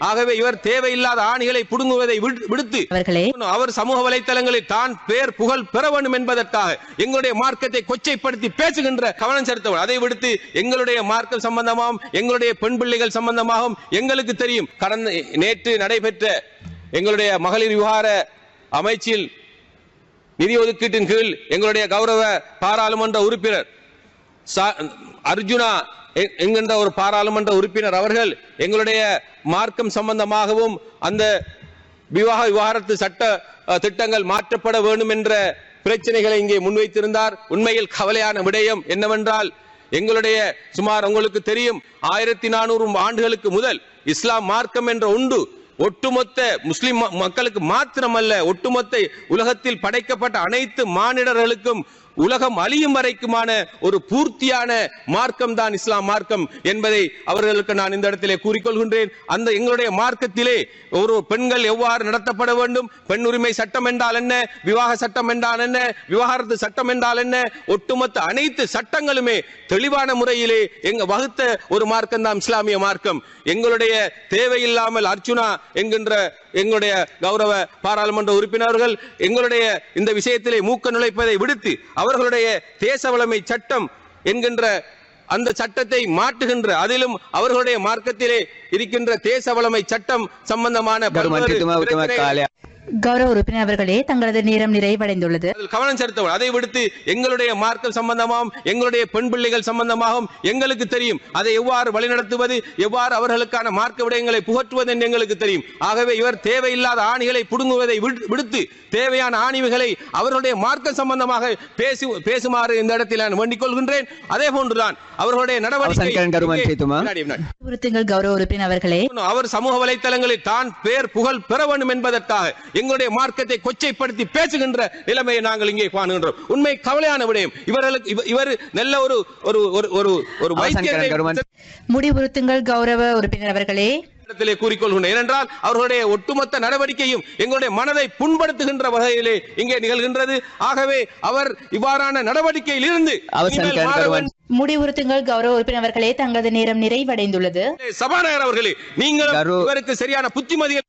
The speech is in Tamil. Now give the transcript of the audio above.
ஆகவே இவர் தேவையில்லாத ஆணிகளை புடுங்குவதை விடு- விடுத்து அவர்களே அவர் சமூக வலைத்தளங்களில் தான் பேர் புகழ் பெற வேண்டும் என்பதற்காக எங்களுடைய மார்க்கத்தை கொச்சைப்படுத்தி பேசுகின்ற கவனம் செலுத்தவர் அதை விடுத்து எங்களுடைய மார்க்கம் சம்பந்தமாகவும் எங்களுடைய பெண் பிள்ளைகள் சம்பந்தமாகவும் எங்களுக்கு தெரியும். கடந்த நேற்று நடைபெற்ற எங்களுடைய மகளிர் விவகார அமைச்சில் நிதி ஒதுக்கீட்டின் கீழ் எங்களுடைய கௌரவ பாராளுமன்ற உறுப்பினர் அர்ஜுனா என்கின்ற ஒரு பாராளுமன்ற உறுப்பினர் அவர்கள் எங்களுடைய மார்க்கம் சம்பந்தமாகவும் அந்த விவாக விவகாரத்து சட்ட திட்டங்கள் மாற்றப்பட வேண்டும் என்ற பிரச்சனைகளை இங்கே முன்வைத்திருந்தார். உண்மையில் கவலையான விடயம் என்னவென்றால் எங்களுடைய சுமார் உங்களுக்கு தெரியும் ஆயிரத்தி நானூறு ஆண்டுகளுக்கு முதல் இஸ்லாம் மார்க்கம் என்ற உண்டு ஒட்டுமொத்த முஸ்லிம் ம- மக்களுக்கு மாத்திரமல்ல ஒட்டுமொத்த உலகத்தில் படைக்கப்பட்ட அனைத்து மானிடர்களுக்கும் உலகம் அழியும் வரைக்குமான ஒரு பூர்த்தியான மார்க்கம் தான் இஸ்லாம் மார்க்கம் என்பதை அவர்களுக்கு நான் இந்த இடத்திலே கூறிக்கொள்கின்றேன். அந்த எங்களுடைய மார்க்கத்திலே ஒரு பெண்கள் எவ்வாறு நடத்தப்பட வேண்டும்? பெண் உரிமை சட்டம் என்றால் என்ன? விவாக சட்டம் என்றால் என்ன? விவாகரத்து சட்டம் என்றால் என்ன? ஒட்டுமொத்த அனைத்து சட்டங்களுமே தெளிவான முறையிலே எங்க வகுத்த ஒரு மார்க்கம் தான் இஸ்லாமிய மார்க்கம். எங்களுடைய தேவையில்லாமல் அர்ச்சுனா என்கின்ற எங்களுடைய கௌரவ பாராளுமன்ற உறுப்பினர்கள் எங்களுடைய இந்த விஷயத்திலே மூக்க நுழைப்பதை விடுத்து அவர்களுடைய தேச வளமை சட்டம் என்கின்ற அந்த சட்டத்தை மாற்றுகின்ற அதிலும் அவர்களுடைய மார்க்கத்திலே இருக்கின்ற தேச வளமை சட்டம் சம்பந்தமான கௌரவ உறுப்பினர் அவர்களே தங்களது நேரம் நிறைவடைந்துள்ளது. கவனம் செலுத்தவும் அதை விடுத்து எங்களுடைய மார்க்கம் சம்பந்தமாகவும் எங்களுடைய பெண் பிள்ளைகள் சம்பந்தமாகவும் எங்களுக்கு தெரியும். அதை எவ்வாறு வழிநடத்துவது எவ்வாறு அவர்களுக்கான மார்க்க விடயங்களை புகற்றுவது என்று எங்களுக்கு தெரியும். ஆகவே இவர் தேவையில்லாத ஆணிகளை புடுங்குவதை விடுத்து தேவையான ஆணிவுகளை அவர்களுடைய மார்க்க சம்பந்தமாக பேசி பேசுமாறு இந்த இடத்தில் நான் வேண்டிக் கொள்கின்றேன். அதே போன்றுதான் அவர்களுடைய நடவடிக்கை கௌரவ உறுப்பினர் அவர்களே. அவர் சமூக வலைத்தளங்களில் தான் பேர் புகழ் பெற வேண்டும் என்பதற்காக எங்களுடைய மார்க்கத்தை கொச்சைப்படுத்தி பேசுகின்ற நிலைமையை நாங்கள் இங்கே காணுகின்றோம். உண்மை கவலையான விடயம். இவர்களுக்கு இவர் நல்ல ஒரு ஒரு ஒரு முடிவுறுத்துங்கள் கௌரவ உறுப்பினர் அவர்களே. ஏனென்றால் அவர்களுடைய ஒட்டுமொத்த நடவடிக்கையும் எங்களுடைய மனதை புண்படுத்துகின்ற வகையிலே இங்கே நிகழ்கின்றது. ஆகவே அவர் இவ்வாறான நடவடிக்கையில் இருந்து முடிவுறுத்துங்கள் கௌரவ உறுப்பினர்களே தங்களது நேரம் நிறைவடைந்துள்ளது. சபாநாயகர் அவர்களே நீங்கள் சரியான புத்திமதிகள்